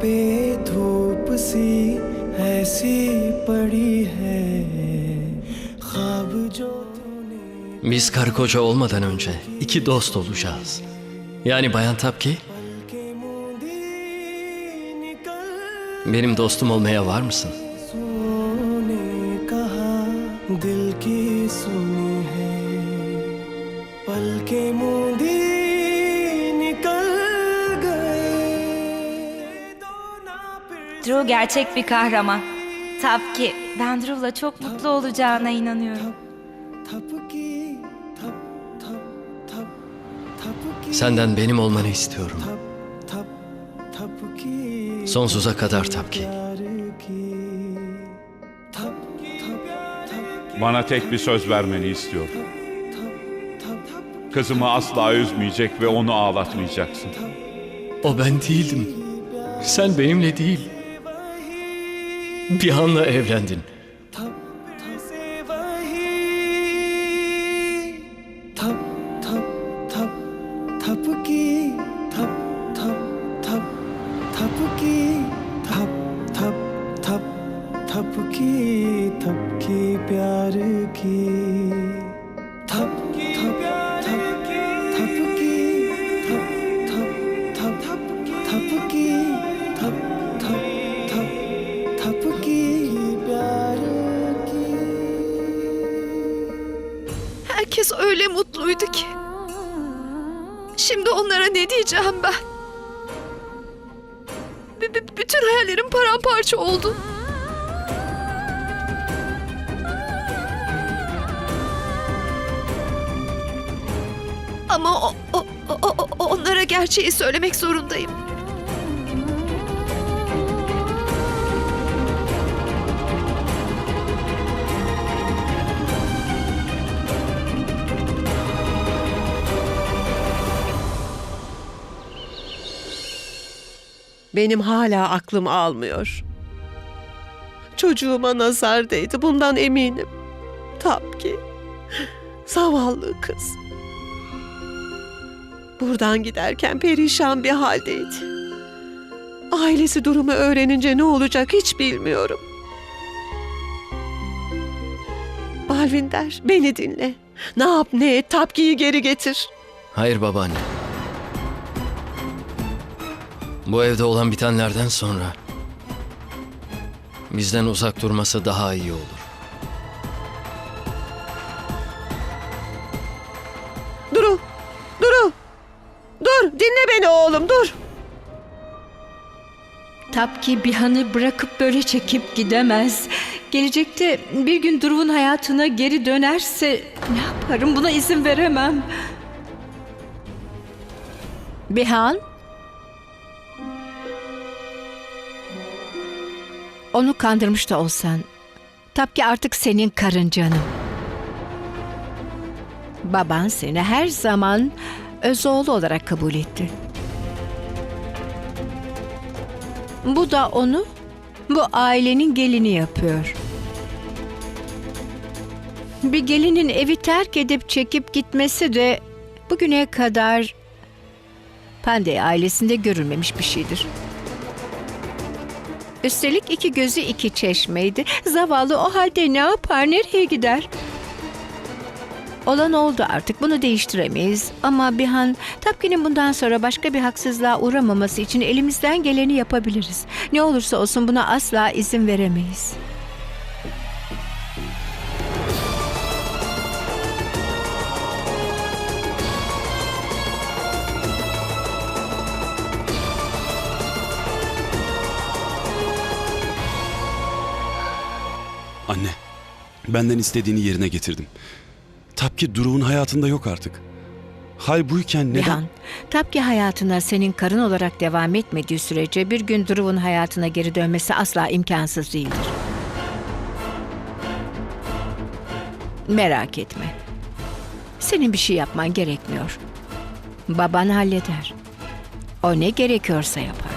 पे धूप सी ऐसी पड़ी है ख्वाब जो तूने Biz karı koca olmadan önce iki dost olacağız. Yani Bayan Tapki के मूंदी निकल benim dostum olmaya var mısın? ने कहा दिल की सुनी है पल के मूंदी Drew gerçek bir kahraman. Tabii ki ben Drew'la çok mutlu olacağına inanıyorum. Senden benim olmanı istiyorum. Sonsuza kadar Tapki. Bana tek bir söz vermeni istiyorum. Kızımı asla üzmeyecek ve onu ağlatmayacaksın. O ben değildim. Sen benimle değil. Bir anla evlendin. Tam, tam, tam, Herkes öyle mutluydu ki. Şimdi onlara ne diyeceğim ben? B- b- bütün hayallerim paramparça oldu. Ama o, o- o- onlara gerçeği söylemek zorundayım. Benim hala aklım almıyor. Çocuğuma nazar değdi. Bundan eminim. Tabii ki. Zavallı kız. Buradan giderken perişan bir haldeydi. Ailesi durumu öğrenince ne olacak hiç bilmiyorum. Balvinder beni dinle. Ne yap ne et Tapki'yi geri getir. Hayır babaanne. Bu evde olan bitenlerden sonra bizden uzak durması daha iyi olur. Duru, Duru. Dur dinle beni oğlum dur. Tapki Bihan'ı bırakıp böyle çekip gidemez. Gelecekte bir gün Duruv'un hayatına geri dönerse ne yaparım buna izin veremem. Bihan? Onu kandırmış da olsan. Tapki artık senin karın canım. Baban seni her zaman öz oğlu olarak kabul etti. Bu da onu bu ailenin gelini yapıyor. Bir gelinin evi terk edip çekip gitmesi de bugüne kadar Pandey ailesinde görülmemiş bir şeydir. Üstelik iki gözü iki çeşmeydi. Zavallı o halde ne yapar, nereye gider? Olan oldu artık bunu değiştiremeyiz. Ama Bihan, Tapki'nin bundan sonra başka bir haksızlığa uğramaması için elimizden geleni yapabiliriz. Ne olursa olsun buna asla izin veremeyiz. Anne, benden istediğini yerine getirdim. Tapki Duruv'un hayatında yok artık. Hal buyken neden... Bihan, Tapki hayatına senin karın olarak devam etmediği sürece bir gün Duruv'un hayatına geri dönmesi asla imkansız değildir. Merak etme. Senin bir şey yapman gerekmiyor. Baban halleder. O ne gerekiyorsa yapar.